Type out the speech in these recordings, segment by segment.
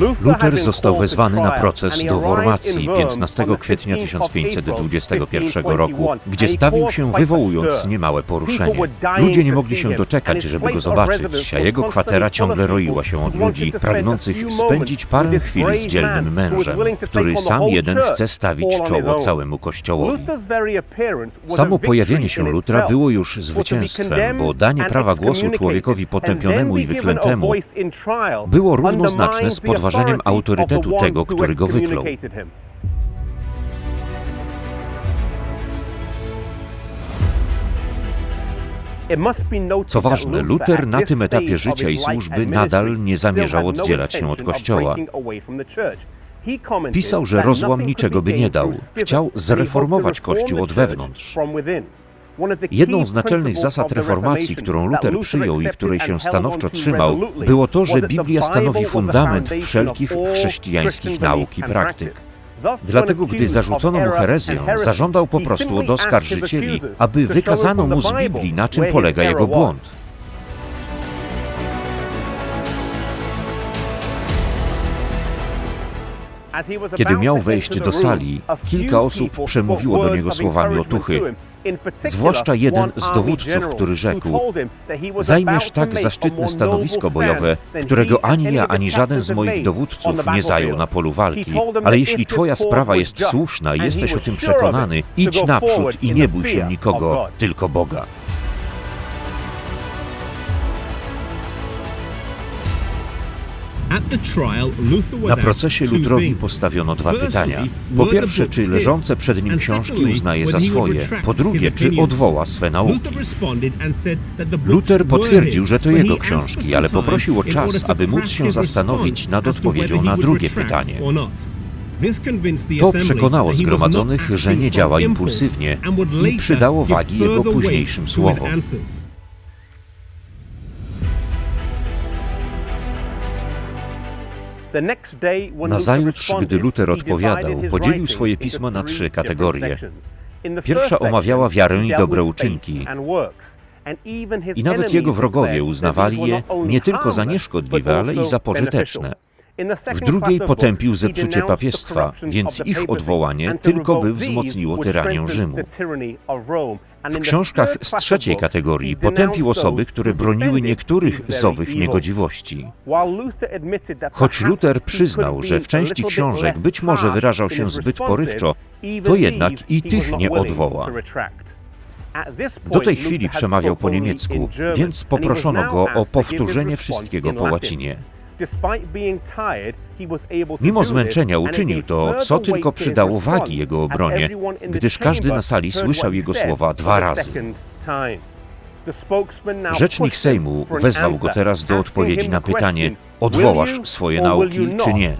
Luther został wezwany na proces do Wormacji 15 kwietnia 1521 roku, gdzie stawił się wywołując niemałe poruszenie. Ludzie nie mogli się doczekać, żeby go zobaczyć, a jego kwatera ciągle roiła się od ludzi, pragnących spędzić parę chwil z dzielnym mężem, który sam jeden chce stawić czoło całemu Kościołowi. Samo pojawienie się Lutra było już zwycięstwem, bo danie prawa głosu człowiekowi potępionemu i wyklętemu było równoznaczne z podważeniem autorytetu tego, który go wyklął. Co ważne, Luther na tym etapie życia i służby nadal nie zamierzał oddzielać się od Kościoła. Pisał, że rozłam niczego by nie dał. Chciał zreformować Kościół od wewnątrz. Jedną z naczelnych zasad reformacji, którą Luther przyjął i której się stanowczo trzymał, było to, że Biblia stanowi fundament wszelkich chrześcijańskich nauk i praktyk. Dlatego, gdy zarzucono mu herezję, zażądał po prostu od oskarżycieli, aby wykazano mu z Biblii, na czym polega jego błąd. Kiedy miał wejść do sali, kilka osób przemówiło do niego słowami otuchy, zwłaszcza jeden z dowódców, który rzekł: Zajmiesz tak zaszczytne stanowisko bojowe, którego ani ja, ani żaden z moich dowódców nie zajął na polu walki. Ale jeśli Twoja sprawa jest słuszna i jesteś o tym przekonany, idź naprzód i nie bój się nikogo, tylko Boga. Na procesie Lutrowi postawiono dwa pytania. Po pierwsze, czy leżące przed nim książki uznaje za swoje? Po drugie, czy odwoła swe nauki? Luther potwierdził, że to jego książki, ale poprosił o czas, aby móc się zastanowić nad odpowiedzią na drugie pytanie. To przekonało zgromadzonych, że nie działa impulsywnie i przydało wagi jego późniejszym słowom. Nazajutrz, gdy Luther odpowiadał, podzielił swoje pismo na trzy kategorie. Pierwsza omawiała wiarę i dobre uczynki. I nawet jego wrogowie uznawali je nie tylko za nieszkodliwe, ale i za pożyteczne. W drugiej potępił zepsucie papiestwa, więc ich odwołanie tylko by wzmocniło tyranię Rzymu. W książkach z trzeciej kategorii potępił osoby, które broniły niektórych z owych niegodziwości. Choć Luther przyznał, że w części książek być może wyrażał się zbyt porywczo, to jednak i tych nie odwoła. Do tej chwili przemawiał po niemiecku, więc poproszono go o powtórzenie wszystkiego po łacinie. Mimo zmęczenia uczynił to, co tylko przydało wagi jego obronie, gdyż każdy na sali słyszał jego słowa dwa razy. Rzecznik Sejmu wezwał go teraz do odpowiedzi na pytanie: odwołasz swoje nauki czy nie?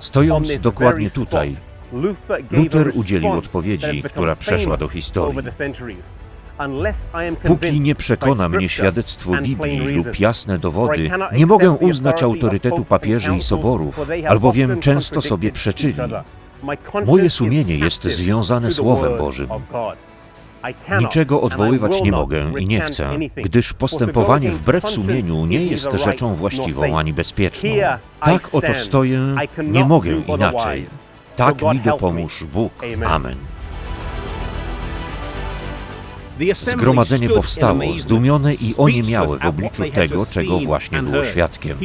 Stojąc dokładnie tutaj, Luther udzielił odpowiedzi, która przeszła do historii. Póki nie przekona mnie świadectwo Biblii lub jasne dowody, nie mogę uznać autorytetu papieży i soborów, albowiem często sobie przeczyli. Moje sumienie jest związane Słowem Bożym. Niczego odwoływać nie mogę i nie chcę, gdyż postępowanie wbrew sumieniu nie jest rzeczą właściwą ani bezpieczną. Tak oto stoję, nie mogę inaczej. Tak mi dopomóż Bóg. Amen. Zgromadzenie powstało, zdumione i oniemiałe w obliczu tego, czego właśnie było świadkiem.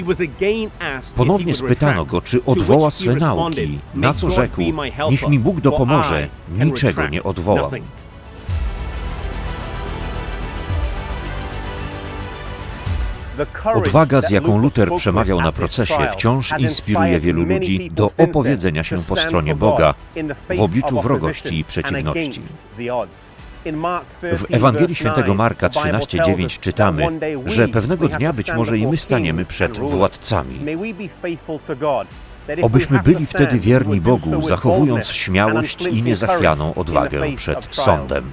Ponownie spytano go, czy odwoła swe nauki, na co rzekł, niech mi Bóg dopomoże, niczego nie odwołam. Odwaga, z jaką Luther przemawiał na procesie, wciąż inspiruje wielu ludzi do opowiedzenia się po stronie Boga w obliczu wrogości i przeciwności. W Ewangelii Świętego Marka 13:9 czytamy, że pewnego dnia być może i my staniemy przed władcami. Obyśmy byli wtedy wierni Bogu, zachowując śmiałość i niezachwianą odwagę przed sądem.